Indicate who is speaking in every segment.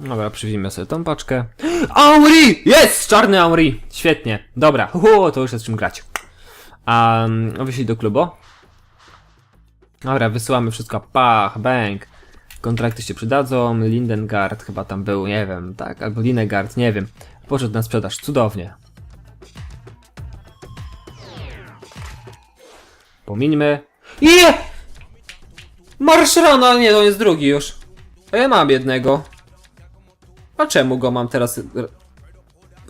Speaker 1: Dobra, przywieźmy sobie tą paczkę. Henri! Jest! Czarny Henri! Świetnie. Dobra, Hu, to już jest czym grać. Um, wyszli do klubu. Dobra, wysyłamy wszystko. Pach, bang. Kontrakty się przydadzą. Lindengard chyba tam był, nie wiem, tak? Albo Linegard, nie wiem. Poszedł na sprzedaż, cudownie. Pomińmy. Je! Marszrona, nie, to jest drugi już. A ja mam jednego. A czemu go mam teraz?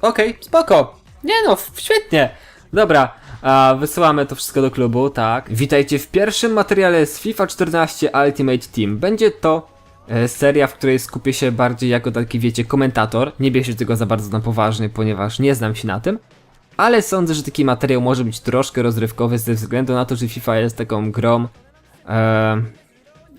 Speaker 1: Okej, spoko. Nie no, świetnie. Dobra, a wysyłamy to wszystko do klubu, tak. Witajcie w pierwszym materiale z FIFA 14 Ultimate Team. Będzie to e, seria, w której skupię się bardziej jako taki, wiecie, komentator. Nie bierzcie tego za bardzo na poważnie, ponieważ nie znam się na tym. Ale sądzę, że taki materiał może być troszkę rozrywkowy ze względu na to, że FIFA jest taką grą e,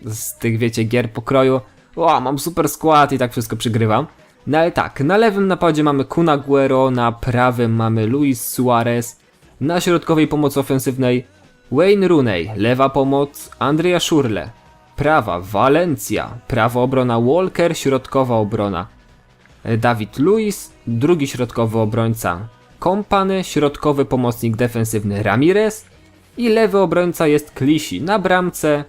Speaker 1: z tych, wiecie, gier pokroju. O, mam super skład i tak wszystko przygrywam. No ale tak, na lewym napadzie mamy Kun Aguero, na prawym mamy Luis Suarez, na środkowej pomocy ofensywnej Wayne Rooney, lewa pomoc Andrea Szurle, prawa Valencia, prawa obrona Walker, środkowa obrona Dawid Luiz, drugi środkowy obrońca Kompany, środkowy pomocnik defensywny Ramirez i lewy obrońca jest Klisi na bramce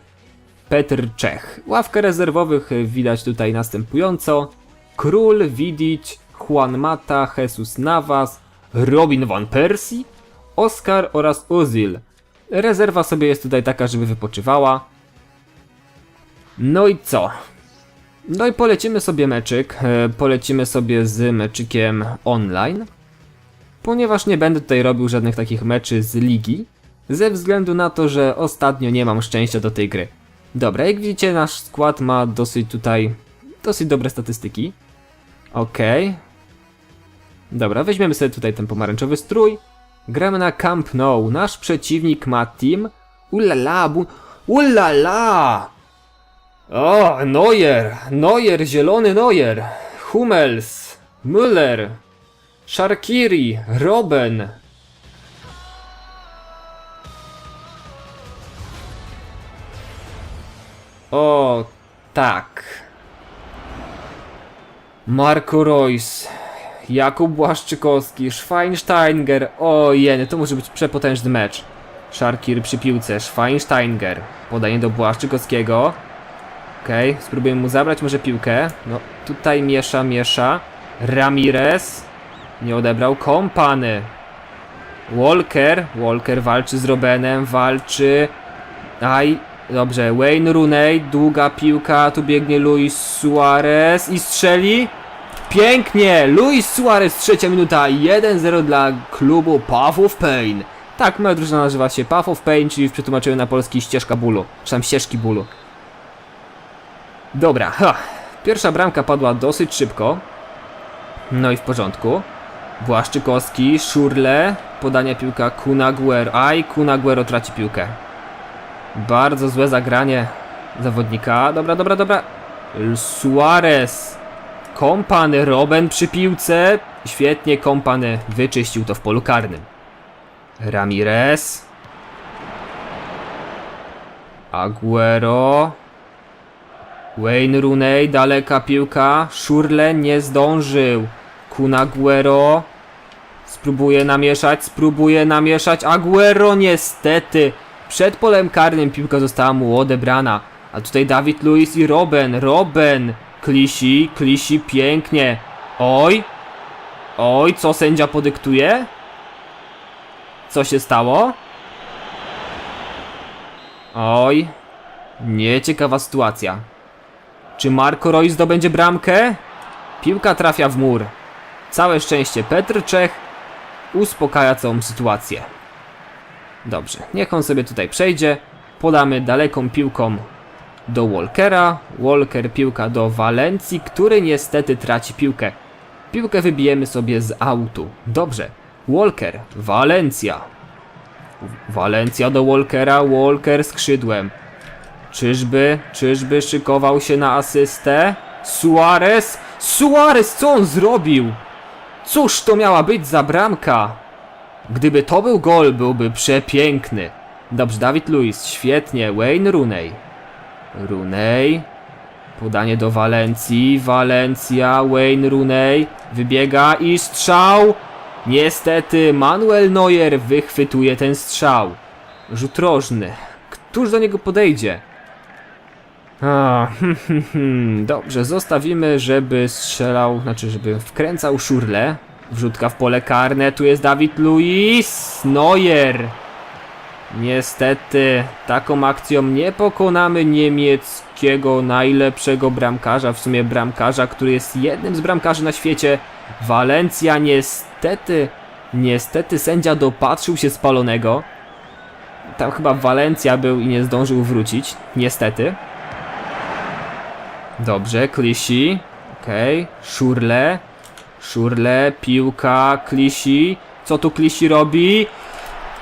Speaker 1: Petr Czech. Ławkę rezerwowych widać tutaj następująco. Król, Vidic, Juan Mata, Jesus Navas, Robin van Persie, Oscar oraz Ozil. Rezerwa sobie jest tutaj taka, żeby wypoczywała. No i co? No i polecimy sobie meczyk. e, Polecimy sobie z meczykiem online. Ponieważ nie będę tutaj robił żadnych takich meczy z ligi. Ze względu na to, że ostatnio nie mam szczęścia do tej gry. Dobra, jak widzicie, nasz skład ma dosyć tutaj. dosyć dobre statystyki. Okej. Dobra, weźmiemy sobie tutaj ten pomarańczowy strój. Gramy na Camp Nou. Nasz przeciwnik ma team. Ulala, bu... Ulala! O, Neuer! Neuer, zielony Neuer! Hummels! Müller! Sharkiri! Robben! O, tak. Marco Reus, Jakub Błaszczykowski, Schweinsteiger. O jeny, to może być przepotężny mecz. Szarkir przy piłce, Schweinsteiger. Podanie do Błaszczykowskiego. Okej, spróbujemy mu zabrać może piłkę. No, tutaj miesza, miesza. Ramirez. Nie odebrał. Kompany. Walker. Walker walczy z Robenem, walczy. Aj, dobrze. Wayne Rooney, długa piłka, tu biegnie Luis Suarez i strzeli. Pięknie! Luis Suarez, trzecia minuta, 1-0 dla klubu Path of Pain. Tak, moja drużyna nazywa się Path of Pain, czyli w przetłumaczeniu na polski ścieżka bólu, czy tam ścieżki bólu. Dobra, ha. Pierwsza bramka padła dosyć szybko. No i w porządku. Błaszczykowski, Szurle, podania piłka Kunaguero. Aj, Kunaguero traci piłkę. Bardzo złe zagranie zawodnika. Dobra, dobra, dobra. Suarez. Kompany, Robben przy piłce. Świetnie, Kompany wyczyścił to w polu karnym. Ramirez. Aguero. Wayne Rooney, daleka piłka. Szurle nie zdążył. Kunaguero. Spróbuje namieszać, spróbuje namieszać. Aguero niestety. Przed polem karnym piłka została mu odebrana. A tutaj Dawid Luiz i Robben. Robben. Klisi, klisi pięknie. Oj. Oj, co sędzia podyktuje? Co się stało? Oj. Nieciekawa sytuacja. Czy Marco Roy zdobędzie bramkę? Piłka trafia w mur. Całe szczęście Petr Czech uspokaja całą sytuację. Dobrze, niech on sobie tutaj przejdzie. Podamy daleką piłką do Walkera. Walker piłka do Walencji, który niestety traci piłkę. Piłkę wybijemy sobie z autu. Dobrze. Walker, Walencja. Walencja do Walkera, Walker skrzydłem. Czyżby, czyżby szykował się na asystę? Suarez? Suarez, co on zrobił? Cóż to miała być za bramka? Gdyby to był gol, byłby przepiękny. Dobrze, Dawid Luiz, świetnie. Wayne Rooney. Rooney. Podanie do Walencji. Walencja, Wayne Rooney. Wybiega i strzał. Niestety Manuel Neuer wychwytuje ten strzał. Rzut rożny. Któż do niego podejdzie? A, hmm, hmm, hmm. Dobrze, zostawimy, żeby strzelał, znaczy, żeby wkręcał szurle. Wrzutka w pole karne, tu jest Dawid Luiz. Neuer. Niestety, taką akcją nie pokonamy niemieckiego najlepszego bramkarza, w sumie bramkarza, który jest jednym z bramkarzy na świecie. Walencja niestety, niestety sędzia dopatrzył się spalonego. Tam chyba Walencja był i nie zdążył wrócić, niestety. Dobrze, Klisi. Okej, okay. Szurle. Szurle, piłka, Klisi. Co tu Klisi robi?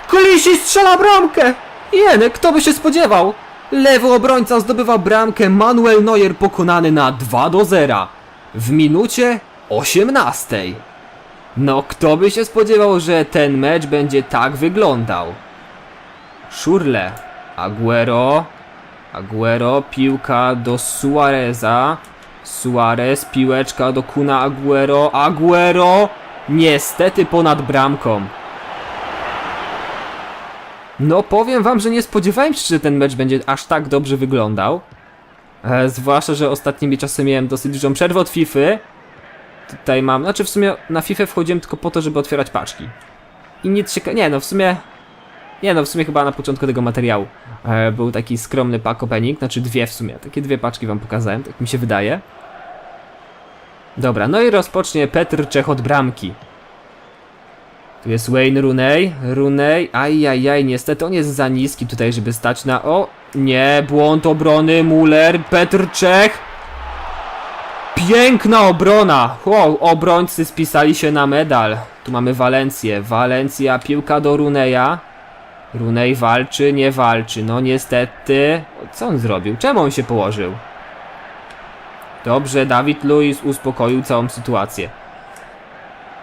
Speaker 1: Klisi strzela bramkę! Jeny, kto by się spodziewał? Lewy obrońca zdobywa bramkę, Manuel Neuer pokonany na 2 do 0 w minucie 18. No, kto by się spodziewał, że ten mecz będzie tak wyglądał? Szurle, Aguero, Aguero, piłka do Suareza. Suarez, piłeczka do Kuna Aguero. Aguero! Niestety ponad bramką. No powiem wam, że nie spodziewałem się, że ten mecz będzie aż tak dobrze wyglądał. E, zwłaszcza, że ostatnimi czasy miałem dosyć dużą przerwę od FIFA. Tutaj mam, znaczy w sumie na FIFA wchodziłem tylko po to, żeby otwierać paczki. I nic ciekawego, nie no w sumie nie no, w sumie chyba na początku tego materiału był taki skromny pack opening, znaczy dwie w sumie, takie dwie paczki wam pokazałem, tak mi się wydaje. Dobra, no i rozpocznie Petr Czech od bramki. Tu jest Wayne Rooney, Rooney, ajajaj, niestety on jest za niski tutaj, żeby stać na... O, nie, błąd obrony, Muller, Petr Czech. Piękna obrona! O, obrońcy spisali się na medal. Tu mamy Walencję, Walencja, piłka do Runeya. Runej walczy, nie walczy. No niestety. Co on zrobił? Czemu on się położył? Dobrze, Dawid Luiz uspokoił całą sytuację.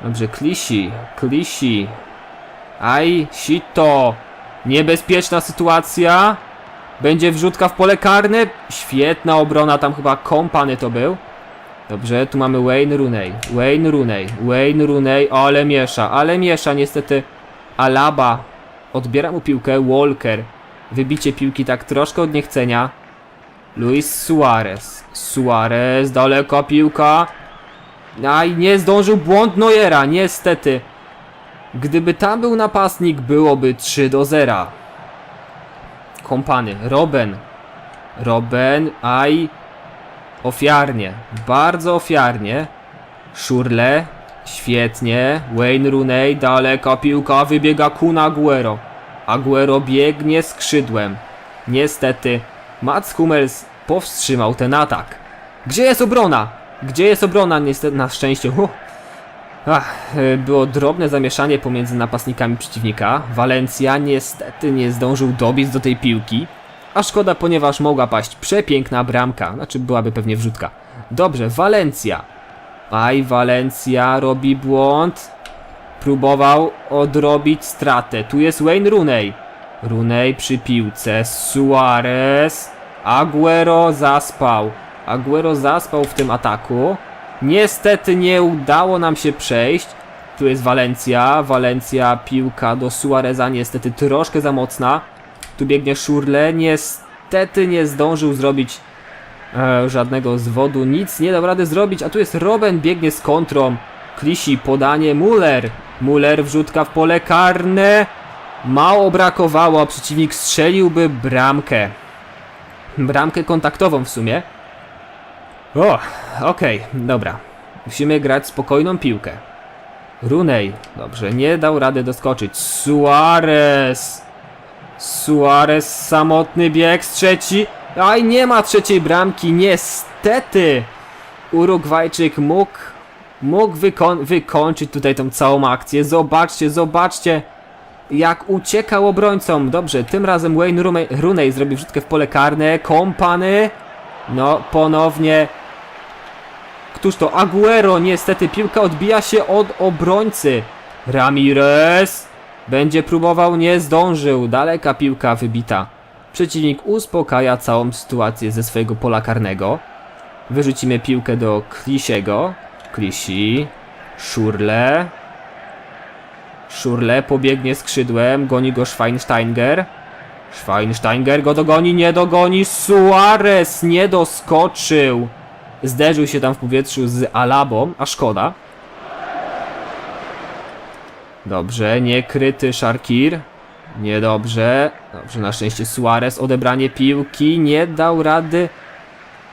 Speaker 1: Dobrze, Klisi, Klisi. Aj, sito. Niebezpieczna sytuacja. Będzie wrzutka w pole karne. Świetna obrona, tam chyba kompany to był. Dobrze, tu mamy Wayne Rooney. Wayne Rooney, Wayne Rooney, ale miesza, ale miesza niestety. Alaba Odbiera mu piłkę Walker. Wybicie piłki tak troszkę od niechcenia. Luis Suarez. Suarez, daleka piłka. Aj, nie zdążył błąd Neuera, niestety. Gdyby tam był napastnik, byłoby 3 do 0. Kompany, Robben. Robben, aj. Ofiarnie, bardzo ofiarnie. Szurle, Świetnie. Wayne Rooney, daleka piłka, wybiega Kun Aguero. Aguero biegnie skrzydłem. Niestety, Mats Hummels powstrzymał ten atak. Gdzie jest obrona? Gdzie jest obrona? Niestety, na szczęście. Uh. Ach, e, było drobne zamieszanie pomiędzy napastnikami przeciwnika. Walencja niestety nie zdążył dobiec do tej piłki. A szkoda, ponieważ mogła paść przepiękna bramka. Znaczy, byłaby pewnie wrzutka. Dobrze, Walencja. Aj, Walencja robi błąd. Próbował odrobić stratę. Tu jest Wayne Rooney. Rooney przy piłce. Suarez. Aguero zaspał. Aguero zaspał w tym ataku. Niestety nie udało nam się przejść. Tu jest Walencja. Walencja, piłka do Suareza. Niestety troszkę za mocna. Tu biegnie Szurle. Niestety nie zdążył zrobić e, żadnego zwodu, nic nie dał rady zrobić, a tu jest Robben, biegnie z kontrą, Klisi, podanie, Muller, Muller wrzutka w pole karne, mało brakowało, a przeciwnik strzeliłby bramkę, bramkę kontaktową w sumie. O, okej, okay, dobra, musimy grać spokojną piłkę. Runej, dobrze, nie dał rady doskoczyć, Suarez, Suarez, samotny bieg z trzeci, Aj, nie ma trzeciej bramki, niestety! Urugwajczyk mógł, mógł wyko wykończyć tutaj tą całą akcję. Zobaczcie, zobaczcie, jak uciekał obrońcom. Dobrze, tym razem Wayne Rooney, Rooney zrobił wrzutkę w pole karne. Kompany, no ponownie. Któż to? Aguero, niestety piłka odbija się od obrońcy. Ramirez będzie próbował, nie zdążył. Daleka piłka wybita. Przeciwnik uspokaja całą sytuację ze swojego pola karnego. Wyrzucimy piłkę do Klisiego. Klisi. Szurle. Szurle pobiegnie skrzydłem, goni go Schweinsteiger. Schweinsteiger go dogoni, nie dogoni. Suarez nie doskoczył. Zderzył się tam w powietrzu z Alabą, a szkoda. Dobrze, niekryty Szarkir. Niedobrze. Dobrze, na szczęście Suarez. Odebranie piłki. Nie dał rady.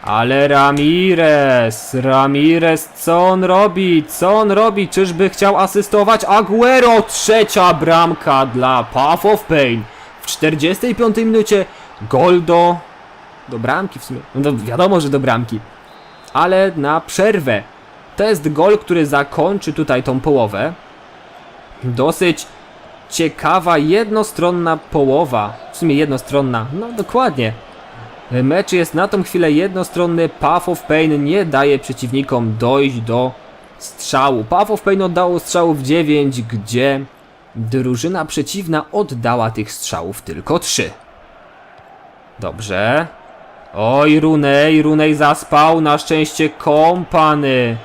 Speaker 1: Ale Ramirez, Ramirez, co on robi? Co on robi? Czyżby chciał asystować? Aguero, trzecia bramka dla Path of Pain. W 45 minucie gol do... do bramki w sumie. No wiadomo, że do bramki. Ale na przerwę. To jest gol, który zakończy tutaj tą połowę. Dosyć ciekawa, jednostronna połowa. W sumie jednostronna, no dokładnie. Mecz jest na tą chwilę jednostronny. Path of Pain nie daje przeciwnikom dojść do strzału. Path of Pain oddało strzałów 9, gdzie drużyna przeciwna oddała tych strzałów tylko 3. Dobrze. Oj, Runej, Runej zaspał. Na szczęście kompany.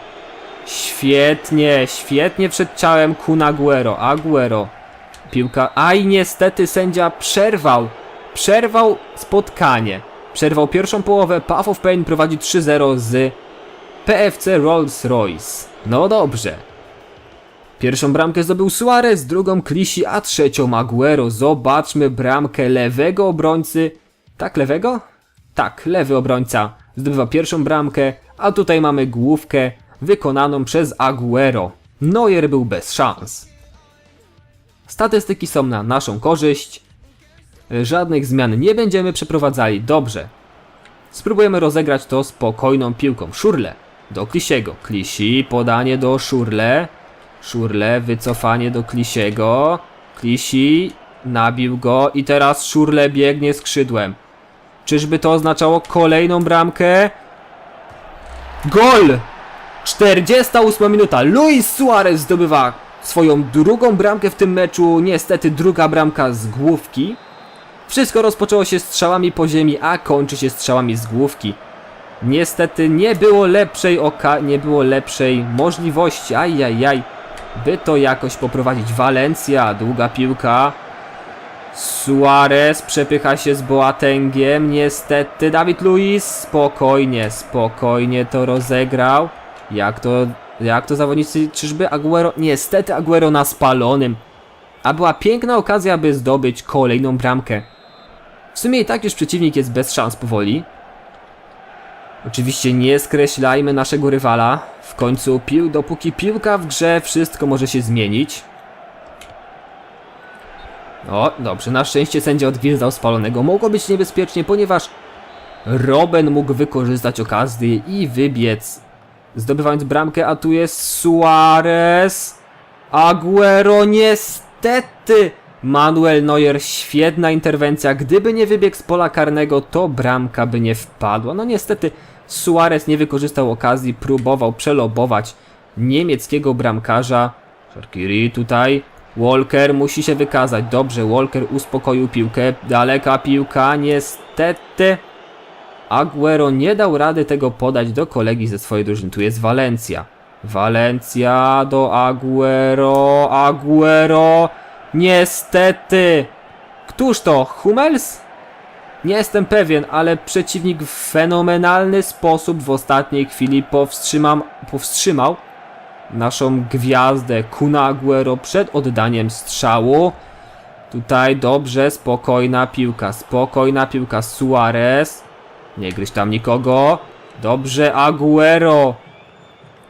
Speaker 1: Świetnie, świetnie przed ciałem Kun Aguero. Aguero. Piłka. Aj, niestety sędzia przerwał. Przerwał spotkanie. Przerwał pierwszą połowę. Path of Pain prowadzi 3-0 z PFC Rolls-Royce. No dobrze. Pierwszą bramkę zdobył Suarez, drugą Klisi, a trzecią Aguero. Zobaczmy bramkę lewego obrońcy. Tak, lewego? Tak, lewy obrońca zdobywa pierwszą bramkę, a tutaj mamy główkę wykonaną przez Aguero. Neuer był bez szans. Statystyki są na naszą korzyść. Żadnych zmian nie będziemy przeprowadzali. Dobrze. Spróbujemy rozegrać to spokojną piłką. Szurle do Klisiego. Klisi, podanie do Szurle. Szurle, wycofanie do Klisiego. Klisi, nabił go i teraz Szurle biegnie skrzydłem. Czyżby to oznaczało kolejną bramkę? Gol! 48 minuta. Luis Suarez zdobywa swoją drugą bramkę w tym meczu. Niestety druga bramka z główki. Wszystko rozpoczęło się strzałami po ziemi, a kończy się strzałami z główki. Niestety nie było lepszej oka, nie było lepszej możliwości, ajajaj, by to jakoś poprowadzić. Walencja, długa piłka. Suarez przepycha się z Boatengiem, niestety Dawid Luiz spokojnie, spokojnie to rozegrał. Jak to, jak to zawodnicy, czyżby Aguero, niestety Aguero na spalonym. A była piękna okazja, by zdobyć kolejną bramkę. W sumie i tak już przeciwnik jest bez szans powoli. Oczywiście nie skreślajmy naszego rywala. W końcu pił, dopóki piłka w grze, wszystko może się zmienić. O, dobrze, na szczęście sędzia odgwizdał spalonego. Mogło być niebezpiecznie, ponieważ Robben mógł wykorzystać okazję i wybiec, zdobywając bramkę, a tu jest Suarez. Aguero niestety! Manuel Neuer, świetna interwencja. Gdyby nie wybiegł z pola karnego, to bramka by nie wpadła. No niestety Suarez nie wykorzystał okazji, próbował przelobować niemieckiego bramkarza. Szarkiri tutaj. Walker musi się wykazać. Dobrze, Walker uspokoił piłkę. Daleka piłka, niestety. Aguero nie dał rady tego podać do kolegi ze swojej drużyny. Tu jest Valencia. Valencia do Aguero. Aguero. Niestety. Któż to? Hummels? Nie jestem pewien, ale przeciwnik w fenomenalny sposób w ostatniej chwili powstrzymał naszą gwiazdę Kuna Aguero przed oddaniem strzału. Tutaj dobrze, spokojna piłka, spokojna piłka Suarez. Nie gryź tam nikogo. Dobrze, Aguero.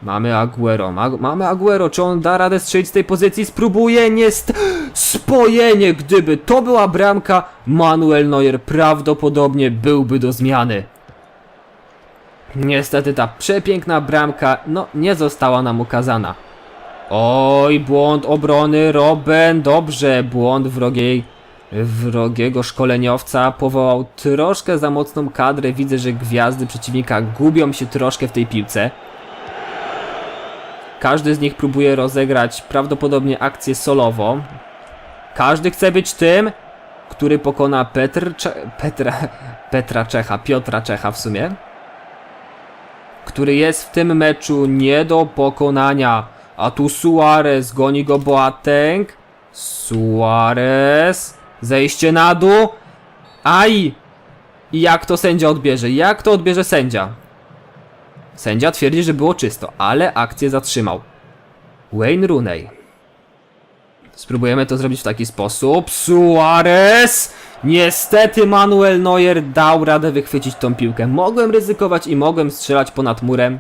Speaker 1: Mamy Aguero, ma, mamy Aguero, czy on da radę strzelić z tej pozycji? Spróbuje, nie st... Spojenie, gdyby to była bramka, Manuel Neuer prawdopodobnie byłby do zmiany. Niestety ta przepiękna bramka, no, nie została nam ukazana. Oj, błąd obrony, Robben, dobrze, błąd wrogiej, wrogiego szkoleniowca, powołał troszkę za mocną kadrę, widzę, że gwiazdy przeciwnika gubią się troszkę w tej piłce. Każdy z nich próbuje rozegrać prawdopodobnie akcję solowo. Każdy chce być tym, który pokona Petr Cze Petra, Petra Czecha, Piotra Czecha w sumie. który jest w tym meczu nie do pokonania. A tu Suarez, goni go Boateng. Suarez, zejście na dół. Aj! I jak to sędzia odbierze? Jak to odbierze sędzia? Sędzia twierdzi, że było czysto, ale akcję zatrzymał. Wayne Rooney. Spróbujemy to zrobić w taki sposób. Suarez! Niestety Manuel Neuer dał radę wychwycić tą piłkę. Mogłem ryzykować i mogłem strzelać ponad murem.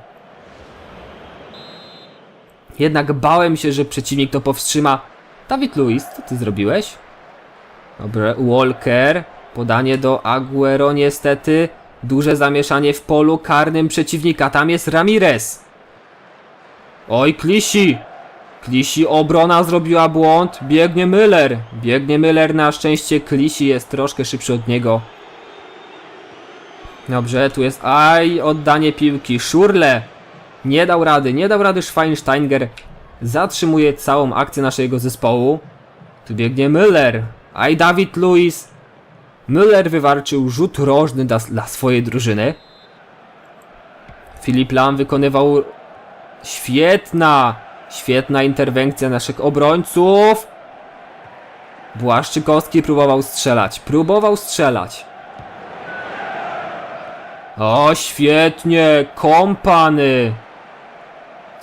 Speaker 1: Jednak bałem się, że przeciwnik to powstrzyma. Dawid Luiz, co ty zrobiłeś? Dobra, Walker. Podanie do Aguero niestety. Duże zamieszanie w polu karnym przeciwnika. Tam jest Ramirez. Oj, Klisi! Klisi obrona zrobiła błąd. Biegnie Müller. Biegnie Müller. Na szczęście Klisi jest troszkę szybszy od niego. Dobrze, tu jest. Aj, oddanie piłki. Szurle. Nie dał rady. Nie dał rady Schweinsteiger. Zatrzymuje całą akcję naszego zespołu. Tu biegnie Müller. Aj, Dawid Luiz. Müller wywalczył rzut rożny dla, dla swojej drużyny. Filip Lam wykonywał świetna, świetna interwencja naszych obrońców. Błaszczykowski próbował strzelać, próbował strzelać. O, świetnie, kompany.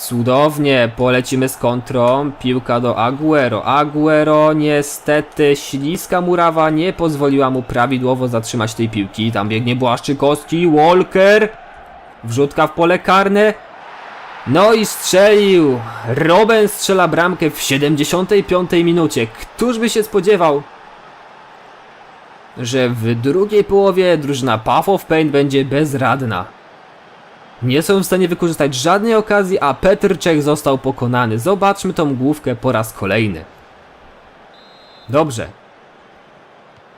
Speaker 1: Cudownie, polecimy z kontrą. Piłka do Aguero. Aguero niestety śliska murawa nie pozwoliła mu prawidłowo zatrzymać tej piłki. Tam biegnie Błaszczykowski, Walker. Wrzutka w pole karne. No i strzelił. Robben strzela bramkę w 75 minucie. Któż by się spodziewał, że w drugiej połowie drużyna Puff of Pain będzie bezradna. Nie są w stanie wykorzystać żadnej okazji, a Petr Czech został pokonany. Zobaczmy tą główkę po raz kolejny. Dobrze.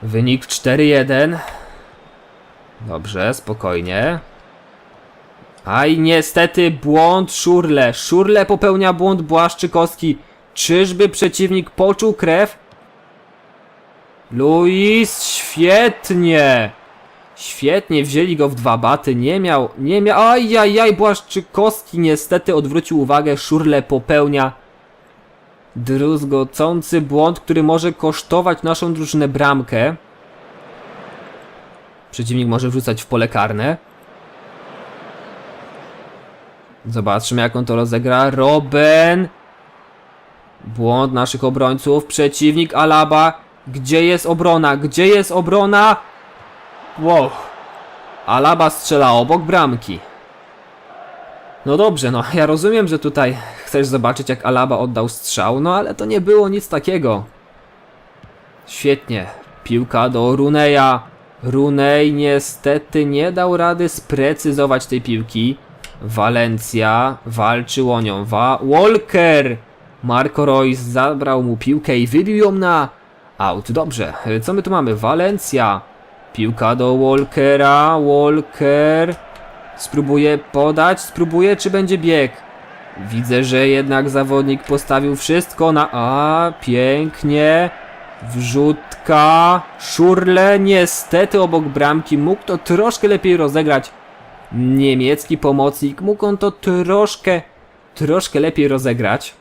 Speaker 1: Wynik 4-1. Dobrze, spokojnie. Aj, niestety błąd Szurle. Szurle popełnia błąd Błaszczykowski. Czyżby przeciwnik poczuł krew? Luis, świetnie! Świetnie, wzięli go w dwa baty, nie miał, nie miał, ajajaj, Błaszczykowski niestety odwrócił uwagę, Szurle popełnia druzgocący błąd, który może kosztować naszą drużynę bramkę. Przeciwnik może wrzucać w pole karne. Zobaczmy jak on to rozegra. Robben. Błąd naszych obrońców. Przeciwnik Alaba. Gdzie jest obrona? Gdzie jest obrona? Wow. Alaba strzela obok bramki. No dobrze, no ja rozumiem, że tutaj chcesz zobaczyć jak Alaba oddał strzał, no ale to nie było nic takiego. Świetnie. Piłka do Runeya. Runej niestety nie dał rady sprecyzować tej piłki. Walencja walczył o nią. Wa Walker! Marco Reus zabrał mu piłkę i wybił ją na out. Dobrze, co my tu mamy? Walencja. Piłka do Walkera. Walker. Spróbuje podać. Spróbuje, czy będzie bieg. Widzę, że jednak zawodnik postawił wszystko na... A, pięknie. Wrzutka. Szurle niestety obok bramki. Mógł to troszkę lepiej rozegrać. Niemiecki pomocnik. Mógł on to troszkę, troszkę lepiej rozegrać.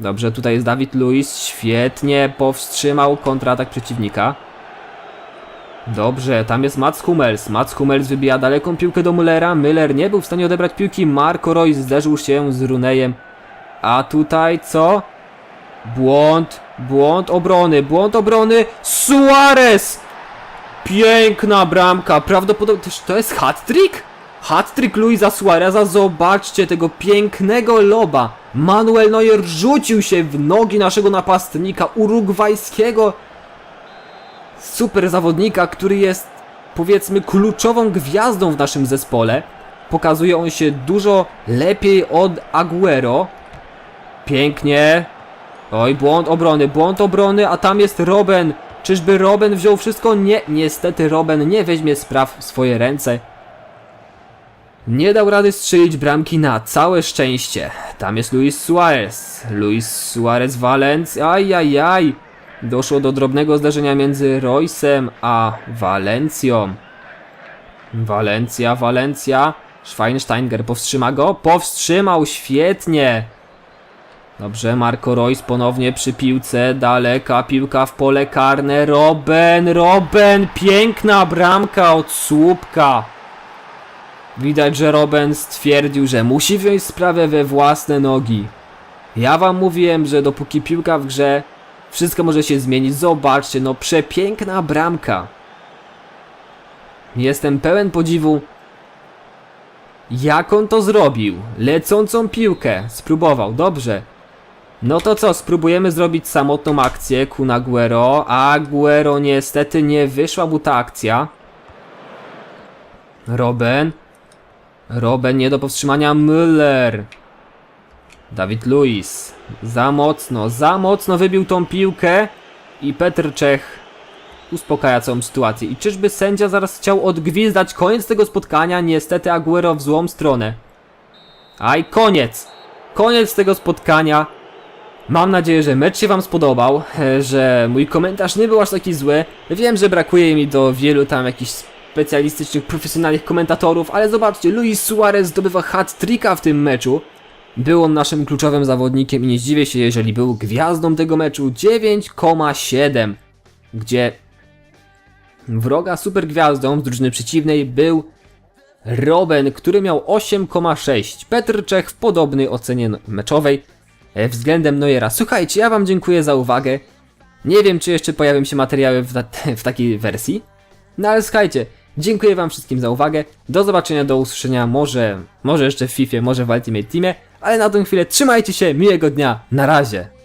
Speaker 1: Dobrze, tutaj jest Dawid Luiz. Świetnie powstrzymał kontratak przeciwnika. Dobrze, tam jest Mats Hummels. Mats Hummels wybija daleką piłkę do Müllera. Müller nie był w stanie odebrać piłki. Marco Reus zderzył się z Runejem. A tutaj co? Błąd, błąd obrony, błąd obrony. Suarez! Piękna bramka. Prawdopodobnie to jest hat-trick? Hat-trick Luisa Suareza. Zobaczcie tego pięknego loba. Manuel Neuer rzucił się w nogi naszego napastnika urugwajskiego super zawodnika, który jest powiedzmy kluczową gwiazdą w naszym zespole. Pokazuje on się dużo lepiej od Aguero. Pięknie. Oj, błąd obrony, błąd obrony, a tam jest Robben. Czyżby Robben wziął wszystko? Nie, niestety Robben nie weźmie spraw w swoje ręce. Nie dał rady strzelić bramki na całe szczęście. Tam jest Luis Suarez. Luis Suarez Valencia. Ajajaj. Doszło do drobnego zdarzenia między Roysem a Walencją. Walencja, Walencja. Schweinsteiger powstrzyma go. Powstrzymał, świetnie. Dobrze, Marco Reus ponownie przy piłce, daleka piłka w pole karne, Robben, Robben, piękna bramka od słupka. Widać, że Robben stwierdził, że musi wziąć sprawę we własne nogi. Ja wam mówiłem, że dopóki piłka w grze, wszystko może się zmienić. Zobaczcie, no przepiękna bramka. Jestem pełen podziwu, jak on to zrobił. Lecącą piłkę, spróbował, dobrze. No to co, spróbujemy zrobić samotną akcję Kun Aguero. Aguero niestety nie wyszła mu ta akcja. Robben. Robben nie do powstrzymania Müller. Dawid Luiz. Za mocno, za mocno wybił tą piłkę. I Petr Czech uspokaja całą sytuację. I czyżby sędzia zaraz chciał odgwizdać koniec tego spotkania? Niestety Aguero w złą stronę. Aj, koniec! Koniec tego spotkania. Mam nadzieję, że mecz się wam spodobał, e, że mój komentarz nie był aż taki zły. Wiem, że brakuje mi do wielu tam jakichś specjalistycznych, profesjonalnych komentatorów, ale zobaczcie, Luis Suarez zdobywa hat-tricka w tym meczu. Był on naszym kluczowym zawodnikiem i nie zdziwię się, jeżeli był gwiazdą tego meczu 9,7, gdzie wroga supergwiazdą z drużyny przeciwnej był Robben, który miał 8,6. Petr Czech w podobnej ocenie meczowej e, względem Neuera. Słuchajcie, ja wam dziękuję za uwagę. Nie wiem, czy jeszcze pojawią się materiały w, ta- w takiej wersji. No ale słuchajcie, dziękuję wam wszystkim za uwagę. Do zobaczenia, do usłyszenia może, może jeszcze w FIFA, może w Ultimate Teamie. Ale na tę chwilę trzymajcie się, miłego dnia, na razie.